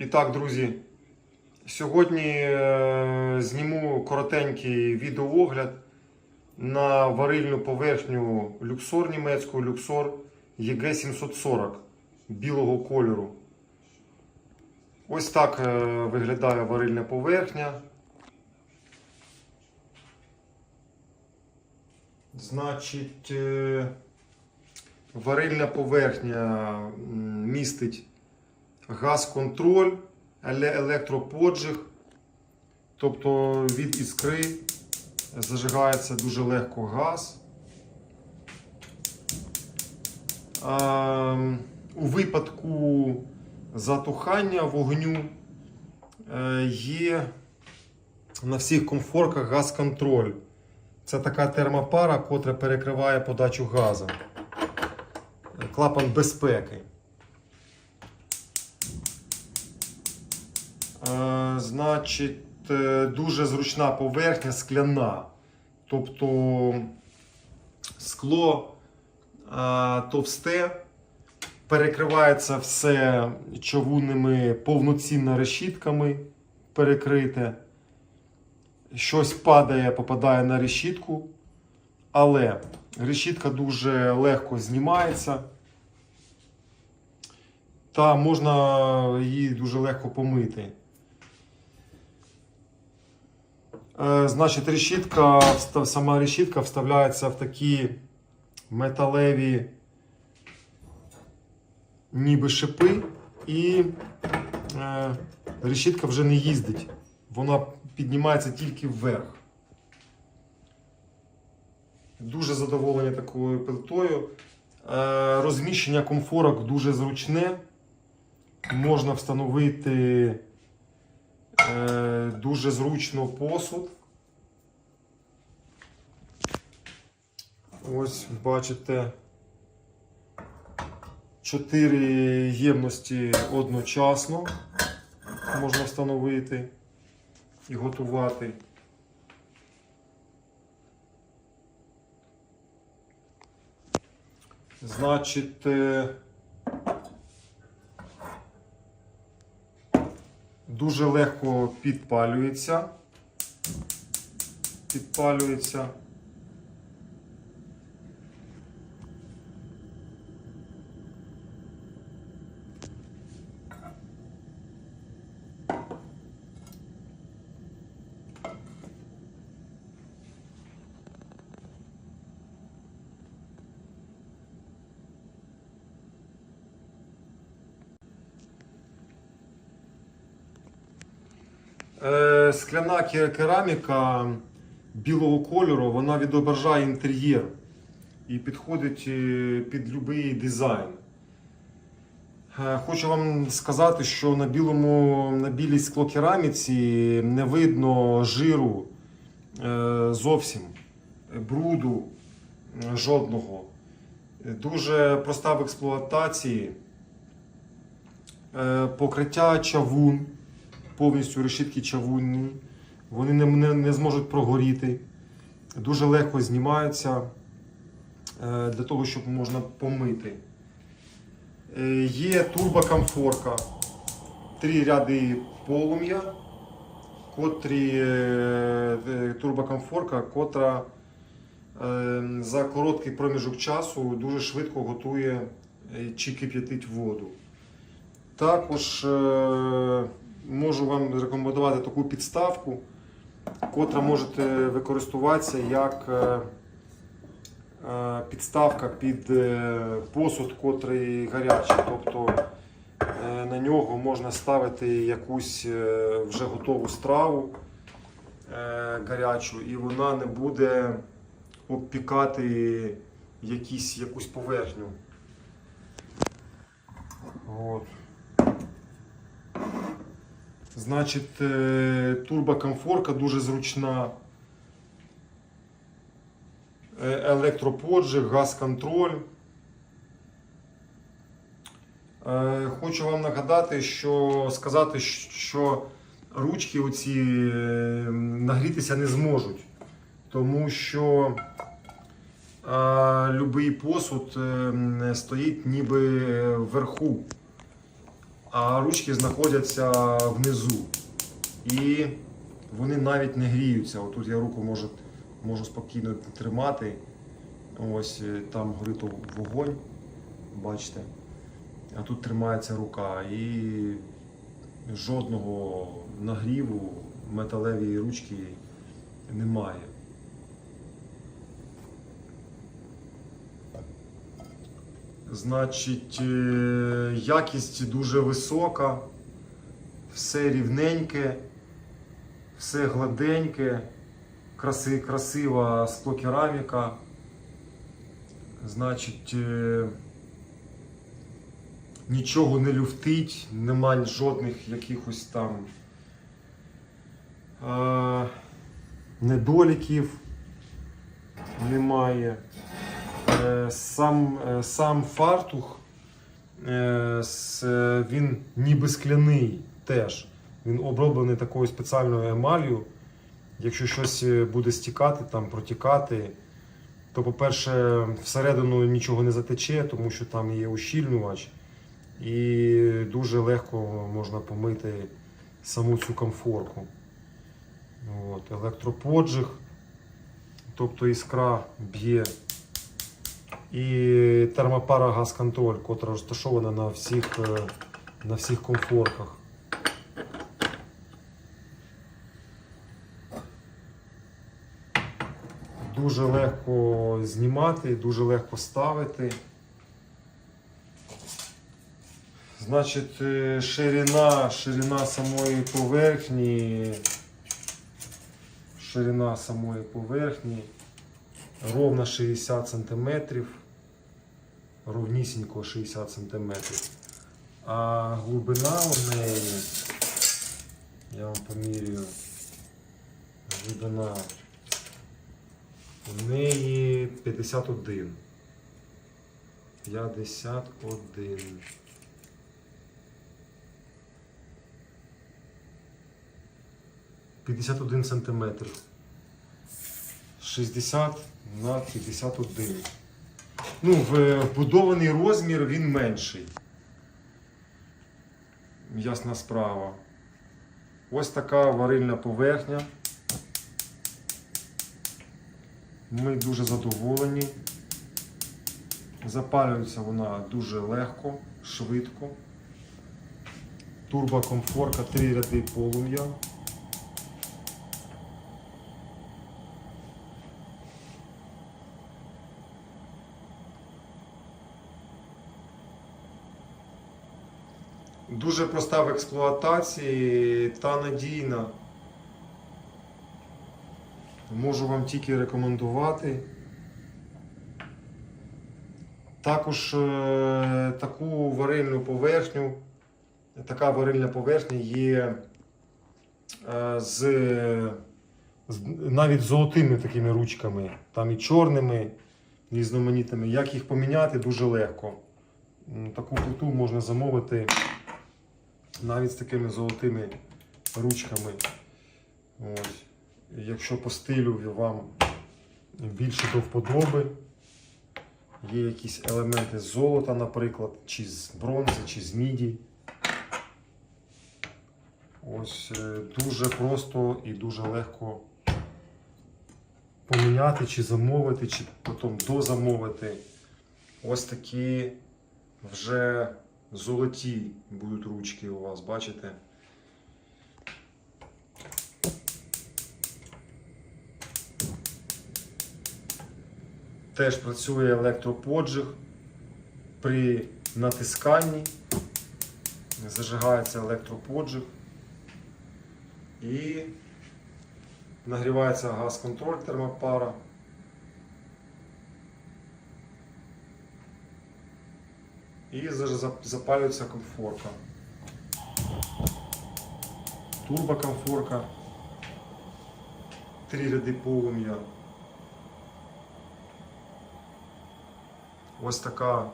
І так, друзі, сьогодні е, зніму коротенький відеоогляд на варильну поверхню люксор німецького люксор EG740 білого кольору. Ось так е, виглядає варильна поверхня. Значить, е, варильна поверхня містить газ-контроль, електроподжиг. Тобто від іскри зажигається дуже легко газ. У випадку затухання вогню е, є на всіх комфорках газ-контроль. Це така термопара, котра перекриває подачу газу. Клапан безпеки. Значить, е, дуже зручна поверхня скляна. Тобто скло е, товсте, перекривається все човунними повноцінно решітками перекрите. Щось падає, попадає на решітку, але решітка дуже легко знімається. Та можна її дуже легко помити. Е, Значить, решітка, сама решітка вставляється в такі металеві ніби шипи, і е, решітка вже не їздить. Вона піднімається тільки вверх. Дуже задоволені такою плитою. Е, Розміщення комфорок дуже зручне. Можна встановити е, дуже зручно посуд. Ось бачите. Чотири ємності одночасно можна встановити і готувати. Значить, дуже легко підпалюється. Підпалюється. Е, Скляна кераміка білого кольору, вона відображає інтер'єр і підходить е, під будь-який дизайн. Е, Хочу вам сказати, що на білому на білій склокераміці не видно жиру зовсім, бруду жодного. Дуже проста в експлуатації. Покриття чавун повністю решітки чавунні, вони не, не, не зможуть прогоріти, дуже легко знімаються е, для того, щоб можна помити. Е, Є турбокомфорка, три ряди полум'я, е, турбокомфорка, котра за короткий проміжок часу дуже швидко готує чи кип'ятить воду. Також можу вам рекомендувати таку підставку, котра можете використовуватися як е, е, підставка під е, посуд, котрий гарячий. Тобто на нього можна ставити якусь вже готову страву гарячу, і вона не буде обпікати якісь, якусь поверхню. От. Значить, е, турбокомфорка дуже зручна. Е, Електроподжиг, газ-контроль. Е, Хочу вам нагадати, що сказати, що ручки оці нагрітися не зможуть, тому що любий посуд стоїть ніби вверху. А ручки знаходяться внизу. І вони навіть не гріються. Отут я руку можу, можу спокійно тримати. Ось е, там горить вогонь, бачите. А тут тримається рука і жодного нагріву металевої ручки немає. Значить, е, якість дуже висока, все рівненьке, все гладеньке, краси, красива склокераміка. Значить, е, нічого не люфтить, немає жодних якихось там е, недоліків немає. Е, Сам, е, сам фартух, е, він ніби скляний теж. Він оброблений такою спеціальною емалью. Якщо щось буде стікати, там, протікати, то, по-перше, всередину нічого не затече, тому що там є ущільнювач, і дуже легко можна помити саму цю комфорку. От, електроподжиг, тобто іскра б'є. І термопара газ-контроль, котра розташована на всіх, е, на всіх комфорках. Дуже легко знімати, дуже легко ставити. Значить, е, ширина, ширина самої поверхні. Ширина самої поверхні ровно 60 см. Ровнісінько 60 см. А глибина у неї, я вам помірюю, глибина у неї 51. 51. П'ятдесят один сантиметр. 60 на 51. Ну, в- вбудований розмір він менший. Ясна справа. Ось така варильна поверхня. Ми дуже задоволені. Запалюється вона дуже легко, швидко. Турбокомфорка, три ряди полум'я. Дуже проста в експлуатації та надійна. Можу вам тільки рекомендувати. Також е, таку варильну поверхню, така варильна поверхня є е, з, навіть золотими такими ручками, там і чорними, різноманітними. Як їх поміняти дуже легко. Таку плиту можна замовити навіть з такими золотими ручками. Ось. Якщо по стилю вам більше до вподоби, є якісь елементи з золота, наприклад, чи з бронзи, чи з міді. Ось е, дуже просто і дуже легко поміняти, чи замовити, чи потім дозамовити. Ось такі вже золоті будуть ручки у вас, бачите? Теж працює електроподжиг. При натисканні зажигається електроподжиг і нагрівається газ-контроль термопара. І за- за- запалюється комфорка. Турбокомфорка. Три ряди полум'я. Ось така,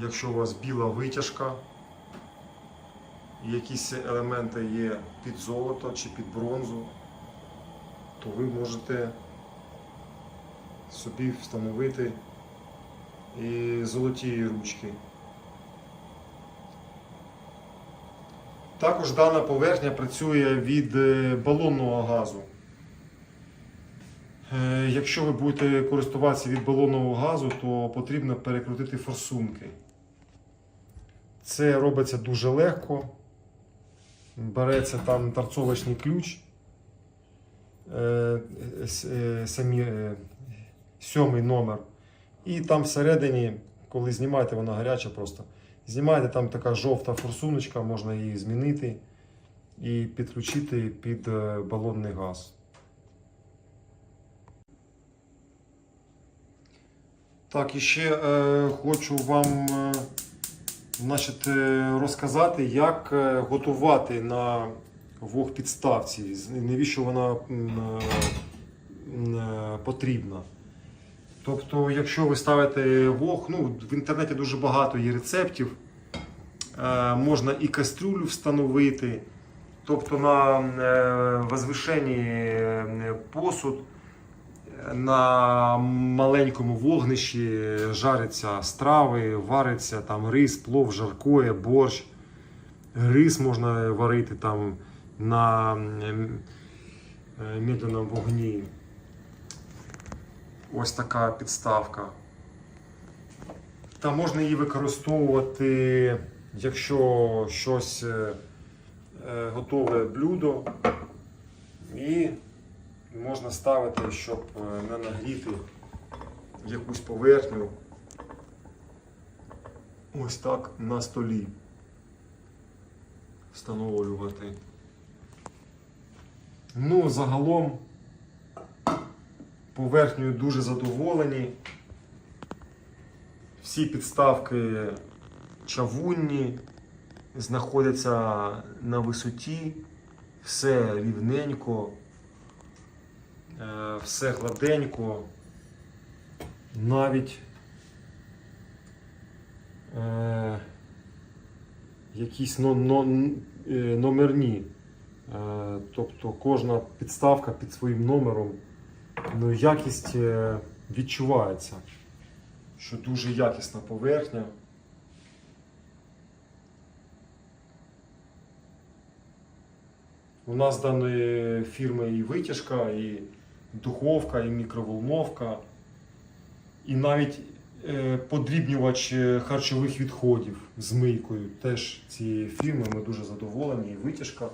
якщо у вас біла витяжка, якісь елементи є під золото чи під бронзу, то ви можете собі встановити і золоті ручки. Також дана поверхня працює від е, балонного газу. Е, Якщо ви будете користуватися від балонного газу, то потрібно перекрутити форсунки. Це робиться дуже легко. Береться там торцовочний ключ. е, Самі, сьомий номер. І там всередині, коли знімаєте, вона гаряча просто. Знімаєте, там така жовта форсуночка, можна її змінити і підключити під е, балонний газ. Так, і ще е, хочу вам е, значить, е, розказати, як е, готувати на вогпідставці. З- Навіщо вона е, е, потрібна. Тобто, якщо ви ставите вог, ну, в інтернеті дуже багато є рецептів. Е, можна і кастрюлю встановити, тобто на е, возвишенні е, посуд, на маленькому вогнищі жаряться страви, вариться там рис, плов, жаркоє, борщ. Рис можна варити там на е, медленному вогні. Ось така підставка. Та можна її використовувати, якщо щось е, е, готове блюдо. І можна ставити, щоб е, не нагріти якусь поверхню. Ось так на столі встановлювати. Ну, загалом поверхнею дуже задоволені. Всі підставки чавунні, знаходяться на висоті, все рівненько, е, все гладенько, навіть е, якісь но, но, е, номерні. Тобто кожна підставка під своїм номером ну, якість е, відчувається, що дуже якісна поверхня. У нас даної фірми і витяжка, і духовка, і мікроволновка, і навіть е, подрібнювач е, харчових відходів з мийкою. Теж цієї фірми ми дуже задоволені. І витяжка,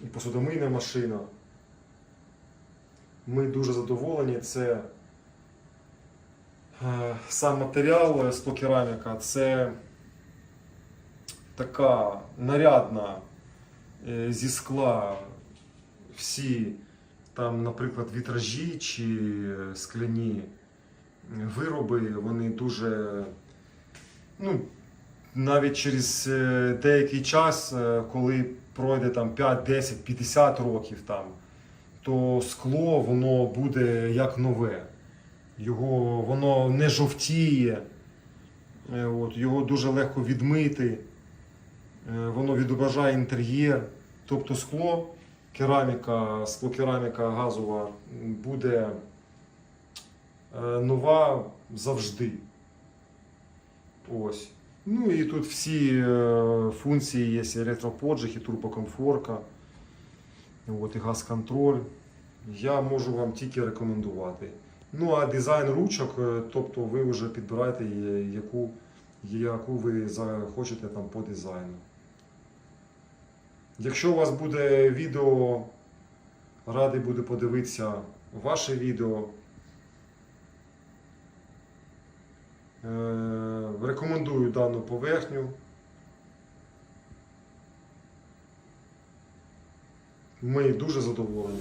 і посудомийна машина. Ми дуже задоволені. Це е, сам матеріал е, склокераміка, це така нарядна е, зі скла всі там, наприклад, вітражі чи е, скляні вироби, вони дуже, ну, навіть через е, деякий час, е, коли пройде там 5, 10, 50 років там, то скло воно буде як нове. Його, воно не жовтіє, е, от, його дуже легко відмити, е, воно відображає інтер'єр. Тобто скло, кераміка, склокераміка газова буде е, нова завжди. Ось. Ну і тут всі функції є електроподжиг, і турбокомфорка, от, і газ-контроль. Я можу вам тільки рекомендувати. Ну а дизайн ручок, е, тобто ви вже підбираєте, е, яку, яку ви захочете там по дизайну. Якщо у вас буде відео, радий буду подивитися ваше відео. Е, Рекомендую дану поверхню. Ми дуже задоволені.